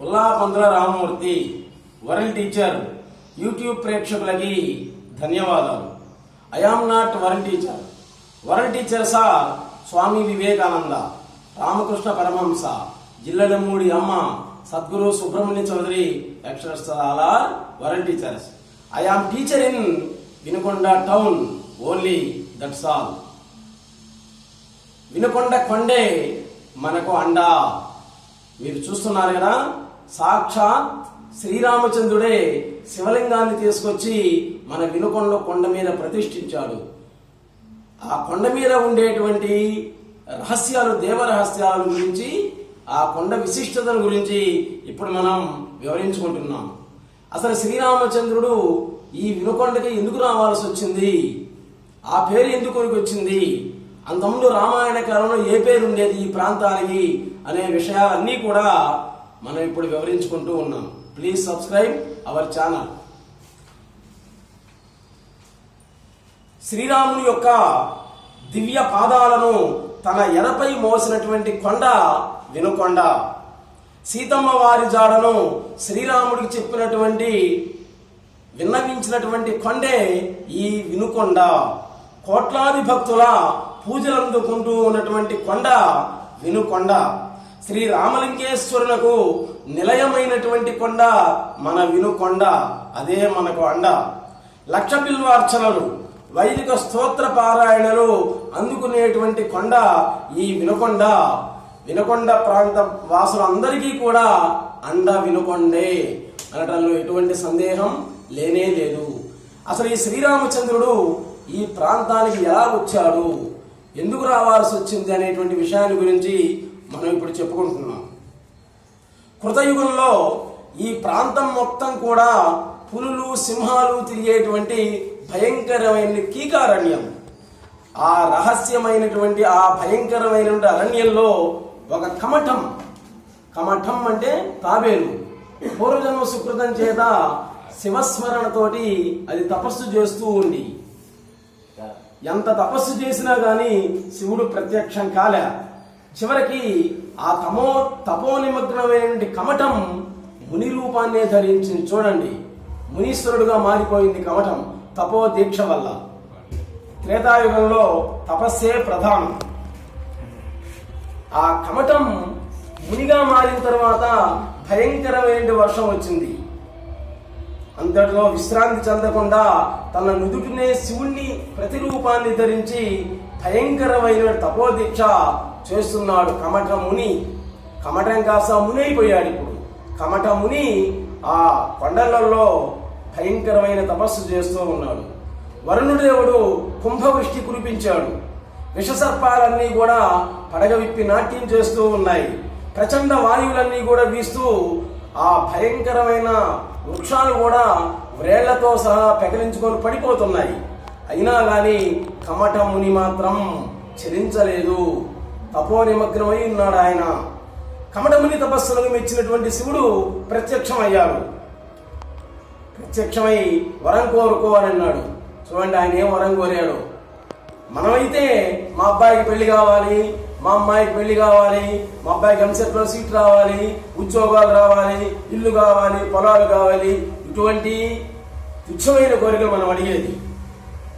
పుల్లా పందుల Ramamurthy world teacher YouTube ప్రేక్షకులకి ధన్యవాదాలు. I am not world teacher. World teacher saw Swami Vivekananda Ramakrishna Paramahamsa Jillellamudi Amma Sadguru Subrahmanya Chowdary అక్షరస్థాల world teachers. I am teacher in Vinukonda town only that's all Vinukonda కొండే మనకు అండా. మీరు చూస్తున్నారు కదా? సాక్షాత్ శ్రీరామచంద్రుడే శివలింగాన్ని తీసుకొచ్చి మన వినుకొండ కొండ మీద ప్రతిష్ఠించాడు. ఆ కొండ మీద ఉండేటువంటి రహస్యాలు దేవరహస్యాల గురించి ఆ కొండ విశిష్టతల గురించి ఇప్పుడు మనం వివరించుకుంటున్నాం. అసలు శ్రీరామచంద్రుడు ఈ వినుకొండకి ఎందుకు రావాల్సి వచ్చింది? ఆ పేరు ఎందుకు వచ్చింది? అంతకుముందు రామాయణ కాలంలో ఏ పేరు ఉండేది ఈ ప్రాంతానికి అనే విషయాలన్నీ కూడా మనం ఇప్పుడు వివరించుకుంటూ ఉన్నాం. ప్లీజ్ సబ్స్క్రైబ్ అవర్ ఛానల్ శ్రీరాముని యొక్క దివ్య పాదాలను తన ఎడపై మోసినటువంటి కొండ వినుకొండ. సీతమ్మ వారి జాడను శ్రీరాముడికి చెప్పినటువంటి విన్నవించినటువంటి కొండే ఈ వినుకొండ. కోట్లాది భక్తుల పూజలు అందుకుంటూ ఉన్నటువంటి కొండ వినుకొండ. శ్రీ రామలింగేశ్వరులకు నిలయమైనటువంటి కొండ మన వినుకొండ అదే మనకు అండ. లక్ష బిల్వార్చనలు వైదిక స్తోత్ర పారాయణలు అందుకునేటువంటి కొండ ఈ వినుకొండ. వినుకొండ ప్రాంత వాసులందరికీ కూడా అండ వినుకొండే అనటంలో ఎటువంటి సందేహం లేనే లేదు. అసలు ఈ శ్రీరామచంద్రుడు ఈ ప్రాంతానికి ఎలా వచ్చాడు? ఎందుకు రావాల్సి వచ్చింది అనేటువంటి విషయాన్ని గురించి మనం ఇప్పుడు చెప్పుకుంటున్నాం. కృతయుగంలో ఈ ప్రాంతం మొత్తం కూడా పులులు సింహాలు తిరిగేటువంటి భయంకరమైన కీకారణ్యం. ఆ రహస్యమైనటువంటి ఆ భయంకరమైనటువంటి అరణ్యంలో ఒక కమఠం. కమఠం అంటే తాబేలు. పూర్వజన్మ సుకృతం చేత శివస్మరణతోటి అది తపస్సు చేస్తూ ఉండి. ఎంత తపస్సు చేసినా గాని శివుడు ప్రత్యక్షం కాలే. చివరికి ఆ తమో తపోనిమగ్నమైనటువంటి కమటం ముని రూపాన్నే ధరించింది. చూడండి మునీశ్వరుడుగా మారిపోయింది కమటం తపో దీక్ష వల్ల. త్రేతాయుగంలో తపస్సే ప్రధానం. ఆ కమటం మునిగా మారిన తర్వాత భయంకరమైన వర్షం వచ్చింది. అంతటిలో విశ్రాంతి చెందకుండా తన నుదుటినే శివుణ్ణి ప్రతిరూపాన్ని ధరించి భయంకరమైన తపోదీక్ష చేస్తున్నాడు కమట ముని. కమటం కాస్త ముని అయిపోయాడు ఇప్పుడు. కమట ముని ఆ కొండలలో భయంకరమైన తపస్సు చేస్తూ ఉన్నాడు. వరుణుదేవుడు కుంభవృష్టి కురిపించాడు. విషసర్పాలన్నీ కూడా పడగ విప్పి నాట్యం చేస్తూ ఉన్నాయి. ప్రచండ వాయువులన్నీ కూడా వీస్తూ ఆ భయంకరమైన వృక్షాలు కూడా వ్రేళ్ళతో సహా పెకలించుకొని పడిపోతున్నాయి. అయినా కానీ కమట ముని మాత్రం చలించలేదు తపో నిమగ్నమై ఉన్నాడు ఆయన. కమటముని తపస్సులకు మెచ్చినటువంటి శివుడు ప్రత్యక్షమయ్యాడు. ప్రత్యక్షమై వరం కోరుకో అని అన్నాడు చూడండి ఆయన ఏం వరం కోరాడు. మనమైతే మా అబ్బాయికి పెళ్ళి కావాలి మా అమ్మాయికి పెళ్ళి కావాలి మా అబ్బాయికి ఎంసెట్లో సీట్ రావాలి ఉద్యోగాలు రావాలి ఇల్లు కావాలి పొలాలు కావాలి. ఇటువంటి తుచ్చమైన కోరికలు మనం అడిగేది.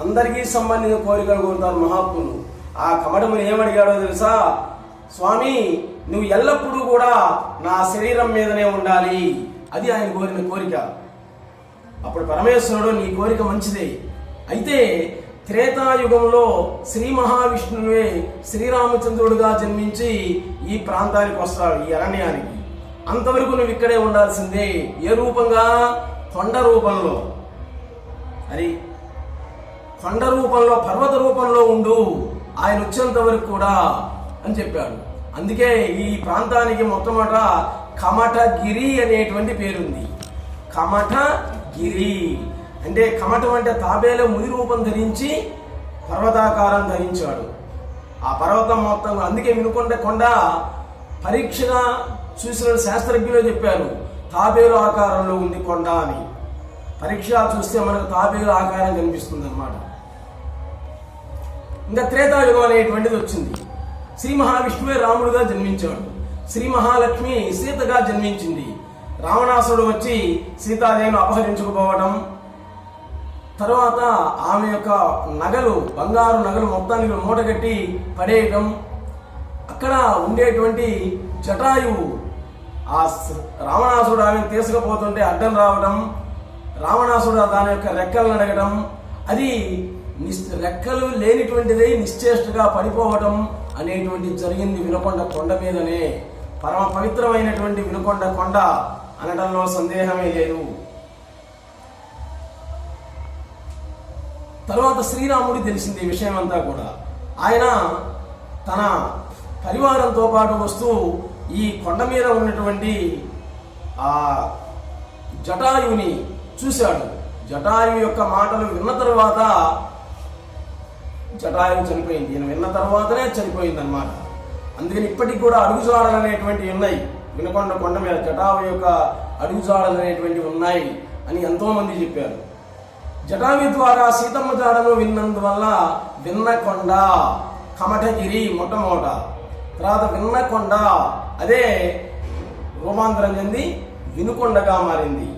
అందరికీ సంబంధించిన కోరికలు కోరుతారు మహాత్ములు. ఆ కమడముని ఏమడిగాడో తెలుసా? స్వామి నువ్వు ఎల్లప్పుడూ కూడా నా శరీరం మీదనే ఉండాలి. అది ఆయన కోరిన కోరిక. అప్పుడు పరమేశ్వరుడు నీ కోరిక మంచిదే. అయితే త్రేతాయుగంలో శ్రీ మహావిష్ణువే శ్రీరామచంద్రుడుగా జన్మించి ఈ ప్రాంతానికి వస్తాడు ఈ అరణ్యానికి. అంతవరకు నువ్వు ఇక్కడే ఉండాల్సిందే ఏ రూపంగా? కొండ రూపంలో. అది కొండ రూపంలో పర్వత రూపంలో ఉండు. ఆయన వచ్చేంత వరకు కూడా అని చెప్పాడు. అందుకే ఈ ప్రాంతానికి మొట్టమొదట కమటగిరి అనేటువంటి పేరుంది. కమట గిరి అంటే కమటం అంటే తాబేలో ముని రూపం ధరించి పర్వతాకారం ధరించాడు. ఆ పర్వతం మొత్తం అందుకే వినుకొండ కొండ పరీక్షణ చూసిన శాస్త్రజ్ఞులు చెప్పారు తాబేలు ఆకారంలో ఉంది కొండ అని. పరీక్ష చూస్తే మనకు తాబేలు ఆకారం కనిపిస్తుంది అనమాట ఇంకా త్రేతాయుగం అనేటువంటిది వచ్చింది. శ్రీ మహావిష్ణువే రాముడుగా జన్మించాడు. శ్రీ మహాలక్ష్మి సీతగా జన్మించింది. రావణాసుడు వచ్చి సీతాదేవిని అపహరించుకుపోవడం తర్వాత ఆమె యొక్క నగలు బంగారు నగలు మొత్తానికి మూటగట్టి పడేయటం. అక్కడ ఉండేటువంటి జటాయువు ఆ రావణాసుడు ఆమెను తీసుకుపోతుంటే అడ్డం రావడం రావణాసుడు దాని యొక్క రెక్కలను అడగడం అది రెక్కలు లేనిటువంటిదై నిశ్చేష్టగా పడిపోవటం అనేటువంటి జరిగింది వినకొండ కొండ మీదనే. పరమ పవిత్రమైనటువంటి వినుకొండ కొండ అనడంలో సందేహమే లేదు. తర్వాత శ్రీరాముడి తెలిసింది ఈ విషయం అంతా కూడా. ఆయన తన పరివారంతో పాటు వస్తూ ఈ కొండ మీద ఉన్నటువంటి ఆ జటాయువుని చూశాడు. జటాయువు యొక్క మాటలు విన్న తరువాత జటాయు చనిపోయింది. ఈయన విన్న తర్వాతనే చనిపోయింది అనమాట అందుకని ఇప్పటికి కూడా అడుగుజాడలు అనేటువంటివి ఉన్నాయి. వినకొండ కొండ మీద జటావు యొక్క అడుగుజాడలు అనేటువంటివి ఉన్నాయి అని ఎంతోమంది చెప్పారు. జటావి ద్వారా సీతమ్మ జాడను విన్నందువల్ల విన్నకొండ కమటగిరి మొట్టమొదట. తర్వాత విన్నకొండ అదే రూపాంతరం చెంది వినుకొండగా మారింది.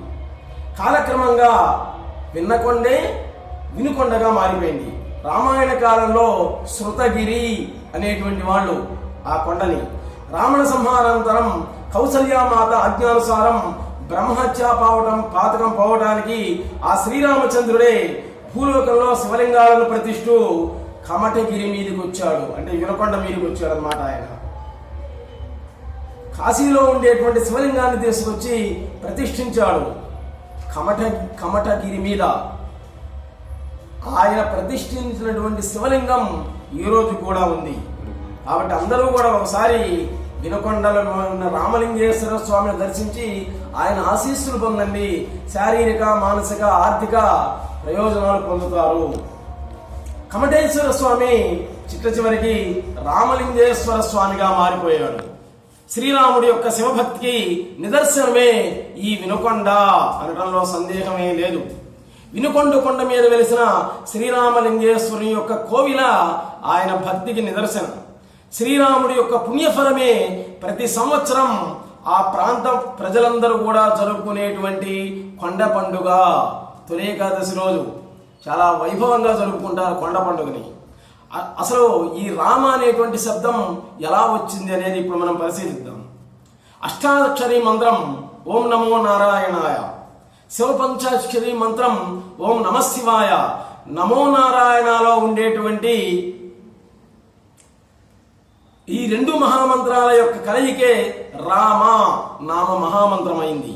కాలక్రమంగా విన్నకొండే వినుకొండగా మారిపోయింది. రామాయణ కాలంలో శృతగిరి అనేటువంటి వాళ్ళు ఆ కొండని. రావణ సంహారానంతరం కౌసల్యామాత ఆజ్ఞానుసారం బ్రహ్మహత్య పావటం పాతకం పోవటానికి ఆ శ్రీరామచంద్రుడే భూలోకంలో శివలింగాలను ప్రతిష్ఠు కమటగిరి మీదకి వచ్చాడు అంటే వినకొండ మీదకి వచ్చాడు అనమాట ఆయన. కాశీలో ఉండేటువంటి శివలింగాన్ని తీసుకొచ్చి ప్రతిష్ఠించాడు. కమట కమటగిరి మీద. ఆయన ప్రతిష్ఠించినటువంటి శివలింగం ఈ రోజు కూడా ఉంది. కాబట్టి అందరూ కూడా ఒకసారి వినకొండలో ఉన్న రామలింగేశ్వర స్వామిని దర్శించి ఆయన ఆశీస్సులు పొందండి. శారీరక మానసిక ఆర్థిక ప్రయోజనాలు పొందుతారు. కమటేశ్వర స్వామి చిట్ట చివరికి రామలింగేశ్వర స్వామిగా మారిపోయాడు. శ్రీరాముడి యొక్క శివభక్తికి నిదర్శనమే ఈ వినుకొండ అనడంలో సందేహమే లేదు. వినుకొండ కొండ మీద వెలిసిన శ్రీరామలింగేశ్వరుని యొక్క కోవిల ఆయన భక్తికి నిదర్శనం. శ్రీరాముడి యొక్క పుణ్యఫలమే ప్రతి సంవత్సరం ఆ ప్రాంత ప్రజలందరూ కూడా జరుపుకునేటువంటి కొండ పండుగ. తొలి ఏకాదశి రోజు చాలా వైభవంగా జరుపుకుంటారు కొండ పండుగని. అసలు ఈ రామ అనేటువంటి శబ్దం ఎలా వచ్చింది అనేది ఇప్పుడు మనం పరిశీలిద్దాం. అష్టాక్షరి మంత్రం ఓం నమో నారాయణాయ. శివపంచాక్షరి మంత్రం ఓం నమ శివాయ. నమో నారాయణలో ఉండేటువంటి ఈ రెండు మహామంత్రాల యొక్క కలయికే రామ నామ మహామంత్రమైంది.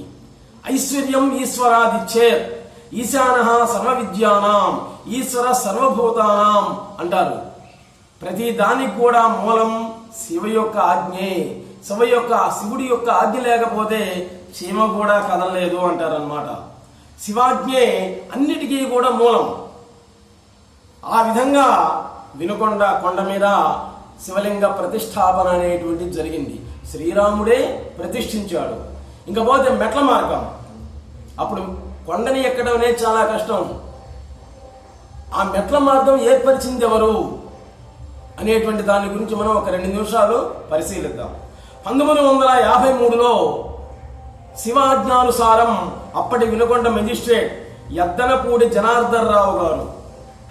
ఐశ్వర్యం ఈశ్వరాదిచ్చే ఈశాన సర్వ విద్యానాం ఈశ్వర సర్వభూతానాం అంటారు. ప్రతి దానికి కూడా మూలం శివ యొక్క ఆజ్ఞే. శివ యొక్క శివుడి యొక్క ఆజ్ఞ లేకపోతే చీమ కూడా కదలలేదు అంటారనమాట శివాజ్ఞే అన్నిటికీ కూడా మూలం. ఆ విధంగా వినుకొండ కొండ మీద శివలింగ ప్రతిష్టాపన అనేటువంటిది జరిగింది. శ్రీరాముడే ప్రతిష్ఠించాడు. ఇంకపోతే మెట్ల మార్గం. అప్పుడు కొండని ఎక్కడం అనేది చాలా కష్టం. ఆ మెట్ల మార్గం ఏర్పరిచింది ఎవరు? అనేటువంటి దాని గురించి మనం ఒక రెండు నిమిషాలు పరిశీలిద్దాం. పంతొమ్మిది వందల యాభై మూడులో శివాజ్ఞానుసారం అప్పటి వినుకొండ మెజిస్ట్రేట్ ఎద్దనపూడి జనార్దన్ రావు గారు.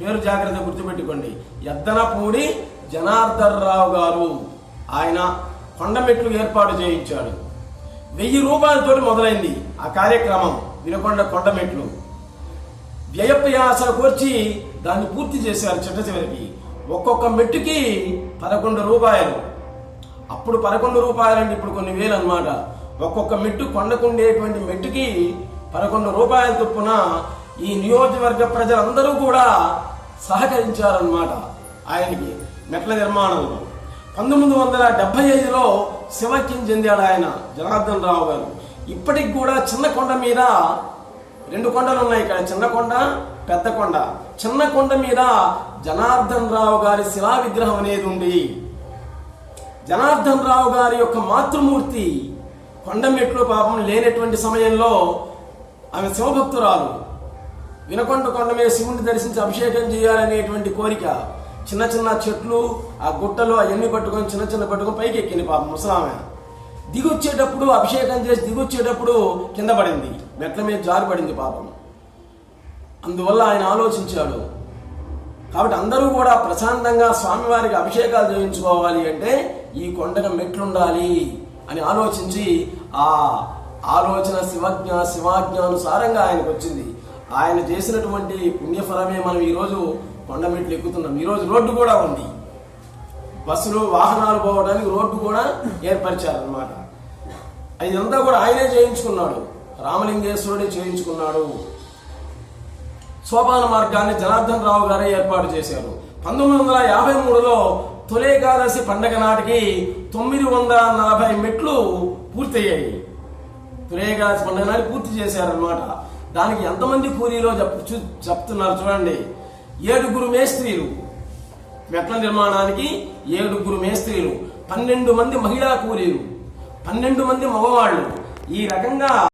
పేరు జాగ్రత్త గుర్తుపెట్టుకోండి. ఎద్దనపూడి జనార్దన్ రావు గారు. ఆయన కొండమెట్లు ఏర్పాటు చేయించాడు. వెయ్యి రూపాయలతో మొదలైంది ఆ కార్యక్రమం వినకొండ కొండమెట్లు వ్యయప్రయాసలు కోర్చి దాన్ని పూర్తి చేశారు చిట్ట చివరికి. ఒక్కొక్క మెట్టుకి పదకొండు రూపాయలు. అప్పుడు పదకొండు రూపాయలు అంటే ఇప్పుడు కొన్ని వేలు అనమాట ఒక్కొక్క మెట్టు కొండకుండేటువంటి మెట్టుకి పదకొండు రూపాయల చొప్పున ఈ నియోజకవర్గ ప్రజలందరూ కూడా సహకరించారన్నమాట ఆయనకి మెట్ల నిర్మాణంలో పంతొమ్మిది వందల డెబ్బై ఐదులో శివక్యం చెందాడు ఆయన జనార్దన్ రావు గారు. ఇప్పటికి కూడా చిన్న కొండ మీద రెండు కొండలు ఉన్నాయి ఇక్కడ. చిన్న కొండ పెద్ద కొండ. చిన్న కొండ మీద జనార్దన్ రావు గారి శిలా విగ్రహం అనేది ఉంది. జనార్దన్ రావు గారి యొక్క మాతృమూర్తి కొండమెట్లు పాపం లేనటువంటి సమయంలో ఆమె శివభక్తురాలు వినకొండ కొండ మీద శివుని దర్శించి అభిషేకం చేయాలనేటువంటి కోరిక చిన్న చిన్న చెట్లు ఆ గుట్టలు అవన్నీ పట్టుకొని చిన్న చిన్న పట్టుకొని పైకి ఎక్కింది పాపం ముసలామె. దిగొచ్చేటప్పుడు అభిషేకం చేసి దిగొచ్చేటప్పుడు కింద పడింది. మెట్ల మీద జారి పడింది పాపం. అందువల్ల ఆయన ఆలోచించాడు కాబట్టి అందరూ కూడా ప్రశాంతంగా స్వామివారికి అభిషేకాలు చేయించుకోవాలి అంటే ఈ కొండకు మెట్లుండాలి. అని ఆలోచించి ఆ ఆలోచన శివజ్ఞ శివాజ్ఞానుసారంగా ఆయనకు వచ్చింది ఆయన చేసినటువంటి పుణ్యఫలమే మనం ఈరోజు కొండ మెట్లు ఎక్కుతున్నాం. ఈరోజు రోడ్డు కూడా ఉంది. బస్సులు వాహనాలు పోవడానికి రోడ్డు కూడా ఏర్పరిచారనమాట ఇదంతా కూడా ఆయనే చేయించుకున్నాడు. రామలింగేశ్వరుడే చేయించుకున్నాడు. సోపాన మార్గాన్ని జనార్దన్ రావు గారే ఏర్పాటు చేశారు. పంతొమ్మిది వందల యాభై మూడులో తొలేకాదశి పండగ నాటికి తొమ్మిది వందల నలభై మెట్లు పూర్తయ్యాయి. తొలేకాదశి పండగ నాటి పూర్తి చేశారనమాట దానికి ఎంతమంది కూలీలో చెప్ చెప్తున్నారు చూడండి. ఏడుగురు మేస్త్రీలు. మెట్ల నిర్మాణానికి ఏడుగురు మేస్త్రీలు. పన్నెండు మంది మహిళా కూలీలు. పన్నెండు మంది మగవాళ్ళు. ఈ రకంగా